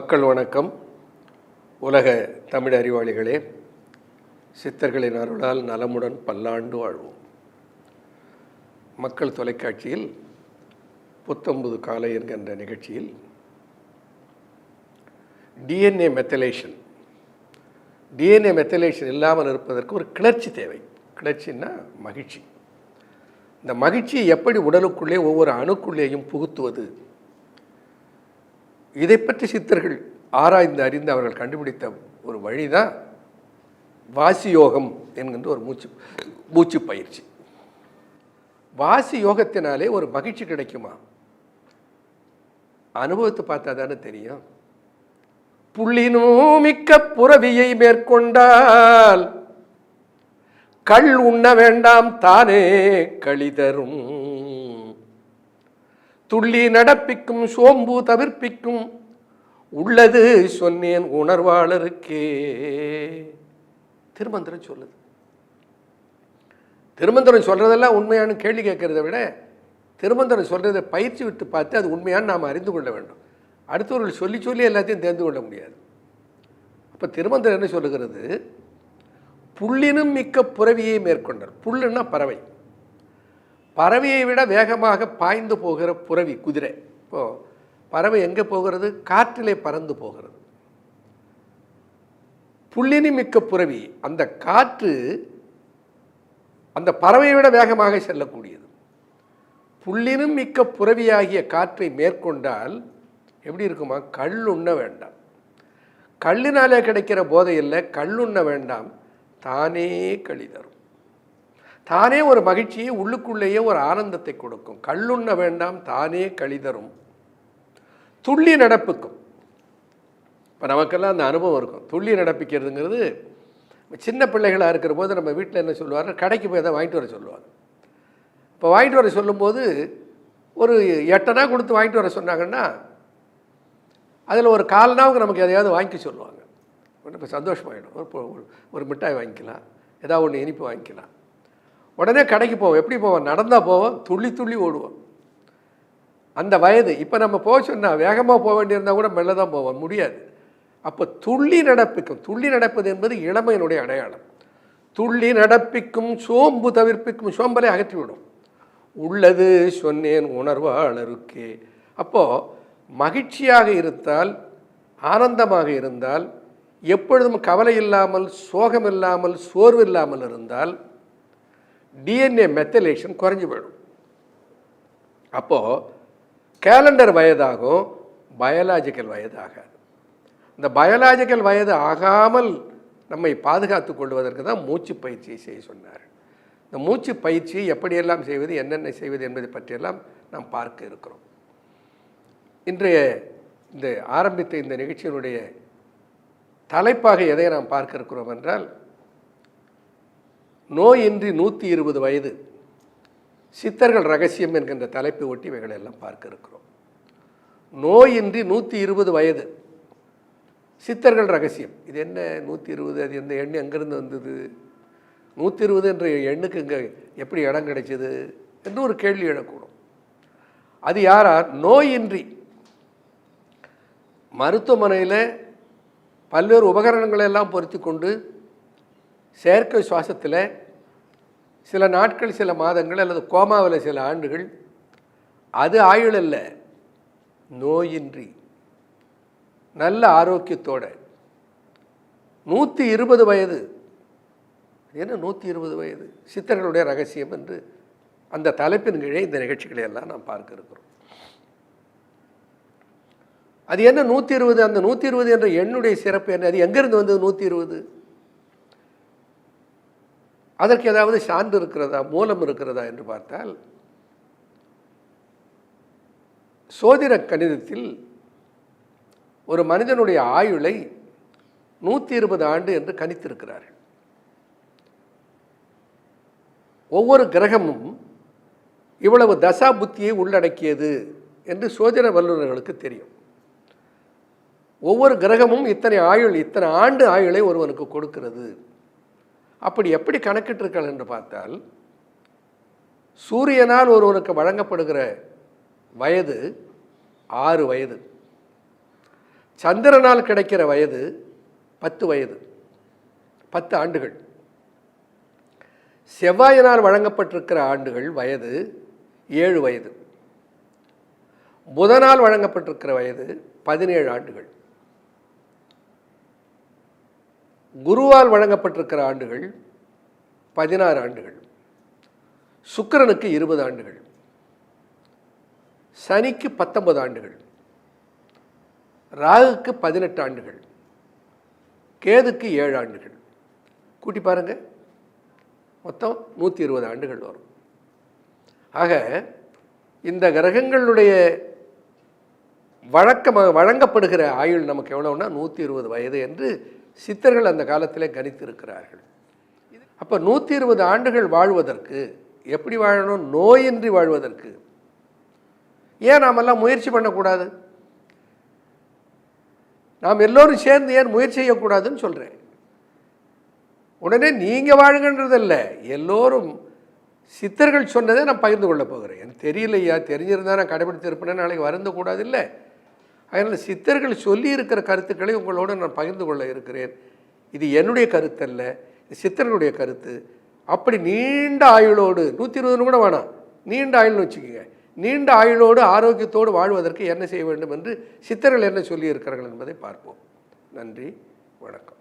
மக்கள் வணக்கம். உலக தமிழ் அறிவாளிகளே சித்தர்களின் அருளால் நலமுடன் பல்லாண்டு வாழ்வோம். மக்கள் தொலைக்காட்சியில் புத்தம்புது காலை என்கின்ற நிகழ்ச்சியில் டிஎன்ஏ மெத்தலேஷன் டிஎன்ஏ மெத்தலேஷன் இல்லாமல் இருப்பதற்கு ஒரு கிளர்ச்சி தேவை. கிளர்ச்சின்னா மகிழ்ச்சி. இந்த மகிழ்ச்சியை எப்படி உடலுக்குள்ளே ஒவ்வொரு அணுக்குள்ளேயும் புகுத்துவது இதை பற்றி சித்தர்கள் ஆராய்ந்து அறிந்து அவர்கள் கண்டுபிடித்த ஒரு வழிதான் வாசி யோகம் என்கின்ற ஒரு மூச்சு மூச்சு பயிற்சி வாசி யோகத்தினாலே ஒரு மகிழ்ச்சி கிடைக்குமா? அனுபவத்தை பார்த்தா தானே தெரியும். புள்ளினும் மிக்க புறவியை மேற்கொண்டால் கள் உண்ண வேண்டாம் தானே களிதரும் துள்ளி நடப்பிக்கும் சோம்பு தவிர்ப்பிக்கும். உள்ளது சொன்னேன் உணர்வாளருக்கே. திருமந்திரம் சொல்லுது. திருமந்திரம் சொல்றதெல்லாம் உண்மையான கேள்வி கேட்கறத விட திருமந்திரம் சொல்றதை பயிற்சி விட்டு பார்த்து அது உண்மையான்னு நாம் அறிந்து கொள்ள வேண்டும். அடுத்தவர்கள் சொல்லி சொல்லி எல்லாத்தையும் தெரிந்து கொள்ள முடியாது. இப்போ திருமந்திரம் என்ன சொல்லுகிறது? புள்ளினும் மிக்க புறவியை மேற்கொண்டார். புல்லுன்னா பறவை. பறவையை விட வேகமாக பாய்ந்து போகிற புறவி குதிரை. இப்போது பறவை எங்கே போகிறது? காற்றிலே பறந்து போகிறது. புள்ளினி மிக்க புறவி அந்த காற்று அந்த பறவையை விட வேகமாக செல்லக்கூடியது. புள்ளினும் மிக்க புறவியாகிய காற்றை மேற்கொண்டால் எப்படி இருக்குமா? கல் உண்ண வேண்டாம். கல்லினாலே கிடைக்கிற போதையில் கல் கல்லுண்ண வேண்டாம். தானே களி தரும். தானே ஒரு மகிழ்ச்சியை உள்ளுக்குள்ளேயே ஒரு ஆனந்தத்தை கொடுக்கும். கல்லுண்ண வேண்டாம் தானே கழிதரும். துள்ளி நடப்புக்கும். இப்போ நமக்கெல்லாம் அந்த அனுபவம் இருக்கும். துள்ளி நடப்பிக்கிறதுங்கிறது சின்ன பிள்ளைகளாக இருக்கிற போது நம்ம வீட்டில் என்ன சொல்லுவாங்க கடைக்கு போய் தான் வாங்கிட்டு வர சொல்லுவாங்க இப்போ வாங்கிட்டு வர சொல்லும்போது ஒரு எட்டனா கொடுத்து வாங்கிட்டு வர சொன்னாங்கன்னா அதில் ஒரு கால்னாவுக்கு நமக்கு எதையாவது வாங்கிக்க சொல்லுவாங்க. இப்போ சந்தோஷமாகிடும் ஒரு ஒரு- ஒரு மிட்டாய் வாங்கிக்கலாம். ஏதாவது ஒன்று இனிப்பு வாங்கிக்கலாம். உடனே கடைக்கு போவோம். எப்படி போவோம்? நடந்தால் போவோம் துள்ளி துள்ளி ஓடுவோம். அந்த வயது இப்போ நம்ம போக சொன்னால் வேகமாக போக வேண்டியிருந்தால் கூட மெல்ல தான் போவோம். முடியாது. அப்போ துள்ளி நடப்பிக்கும். துள்ளி நடப்பது என்பது இளமையினுடைய அடையாளம். துள்ளி நடப்பிக்கும் சோம்பு தவிர்ப்பிக்கும் சோம்பலை அகற்றிவிடும் உள்ளது சொன்னேன் உணர்வாளருக்கே. அப்போது மகிழ்ச்சியாக இருந்தால் ஆனந்தமாக இருந்தால் எப்பொழுதும் கவலை இல்லாமல் சோகம் இல்லாமல் சோர்வு இல்லாமல் இருந்தால் டிஎன்ஏ மெத்தலேஷன் குறைஞ்சு போயிடும். அப்போது கேலண்டர் வயதாகும் பயாலாஜிக்கல் வயதாகாது. இந்த பயாலாஜிக்கல் வயது ஆகாமல் நம்மை பாதுகாத்து கொள்வதற்கு தான் மூச்சு பயிற்சியை செய்ய சொன்னார். இந்த மூச்சு பயிற்சி எப்படியெல்லாம் செய்வது என்னென்ன செய்வது என்பதை பற்றியெல்லாம் நாம் பார்க்க இருக்கிறோம். இன்றைய இந்த ஆரம்பித்த இந்த நிகழ்ச்சியினுடைய தலைப்பாக எதை நாம் பார்க்க இருக்கிறோம் என்றால் நோயின்றி நூற்றி இருபது வயது. சித்தர்கள் ரகசியம் என்கின்ற தலைப்பை ஒட்டி இவைகளை எல்லாம் பார்க்க இருக்கிறோம். நோயின்றி நூற்றி இருபது வயது. சித்தர்கள் ரகசியம். இது என்ன நூற்றி இருபது அது எந்த எண்ணு எங்கேருந்து வந்தது? நூற்றி இருபது என்ற எண்ணுக்கு இங்கே எப்படி இடம் கிடைச்சது என்று ஒரு கேள்வி எழக்கூடும் அது யாரா? நோயின்றி. மருத்துவமனையில் பல்வேறு உபகரணங்களை எல்லாம் பொருத்தி கொண்டு செயற்கை சுவாசத்தில் சில நாட்கள் சில மாதங்கள் அல்லது கோமாவில் சில ஆண்டுகள் அது ஆயுள் அல்ல நோயின்றி. நல்ல ஆரோக்கியத்தோட. நூற்றி இருபது வயது என்ன நூற்றி இருபது வயது? சித்தர்களுடைய ரகசியம் என்று அந்த தலைப்பின் கீழே இந்த நிகழ்ச்சிகளை எல்லாம் நாம் பார்க்க இருக்கிறோம். அது என்ன நூற்றி இருபது அந்த நூற்றி இருபது என்ற எண்ணுடைய சிறப்பு என்ன? அது எங்கேருந்து வந்தது நூற்றி இருபது அதற்கு ஏதாவது சான்று இருக்கிறதா மூலம் இருக்கிறதா என்று பார்த்தால் சோதிட கணிதத்தில் ஒரு மனிதனுடைய ஆயுளை நூற்றி இருபது ஆண்டு என்று கணித்திருக்கிறார்கள். ஒவ்வொரு கிரகமும் இவ்வளவு தசா புத்தியை உள்ளடக்கியது என்று சோதிட வல்லுநர்களுக்கு தெரியும். ஒவ்வொரு கிரகமும் இத்தனை ஆயுள் இத்தனை ஆண்டு ஆயுளை ஒருவனுக்கு கொடுக்கிறது. அப்படி எப்படி கணக்கிட்டிருக்கள் என்று பார்த்தால் சூரியனால் ஒருவனுக்கு வழங்கப்படுகிற வயது ஆறு வயது. சந்திரனால் கிடைக்கிற வயது பத்து வயது. பத்து ஆண்டுகள். செவ்வாயினால் வழங்கப்பட்டிருக்கிற ஆண்டுகள் வயது ஏழு வயது. புதனால் வழங்கப்பட்டிருக்கிற வயது பதினேழு ஆண்டுகள். குருவால் வழங்கப்பட்டிருக்கிற ஆண்டுகள் பதினாறு ஆண்டுகள் சுக்கிரனுக்கு இருபது ஆண்டுகள் சனிக்கு பத்தொன்பது ஆண்டுகள் ராகுக்கு பதினெட்டு ஆண்டுகள் கேதுக்கு ஏழு ஆண்டுகள். கூட்டி பாருங்க. மொத்தம் நூற்றி இருபது ஆண்டுகள் வரும். ஆக இந்த கிரகங்களுடைய வழக்கமாக வழங்கப்படுகிற ஆயுள் நமக்கு எவ்வளோன்னா நூற்றி இருபது வயது என்று சித்தர்கள் அந்த காலத்தில் கணித்திருக்கிறார்கள். அப்போ நூற்றி இருபது ஆண்டுகள் வாழ்வதற்கு எப்படி வாழணும்? நோயின்றி வாழ்வதற்கு. ஏன் நாமெல்லாம் முயற்சி பண்ணக்கூடாது? நாம் எல்லோரும் சேர்ந்து ஏன் முயற்சி செய்யக்கூடாதுன்னு சொல்கிறேன் உடனே நீங்கள் வாழுங்கன்றதில்ல எல்லோரும் சித்தர்கள் சொன்னதை நான் பகிர்ந்து கொள்ள போகிறேன். எனக்கு தெரியலையா? தெரிஞ்சிருந்தா நான் கடைபிடித்திருப்பேன்னு நாளைக்கு வருந்த கூடாது இல்லை. அதனால் சித்தர்கள் சொல்லியிருக்கிற கருத்துக்களை உங்களோடு நான் பகிர்ந்து கொள்ள இருக்கிறேன். இது என்னுடைய கருத்தல்ல அல்ல சித்தர்களுடைய கருத்து. அப்படி நீண்ட ஆயுளோடு நூற்றி இருபதுன்னு கூட வேணாம். நீண்ட ஆயுள்னு வச்சுக்கோங்க. நீண்ட ஆயுளோடு ஆரோக்கியத்தோடு வாழ்வதற்கு என்ன செய்ய வேண்டும் என்று சித்தர்கள் என்ன சொல்லியிருக்கிறார்கள் என்பதை பார்ப்போம். நன்றி வணக்கம்.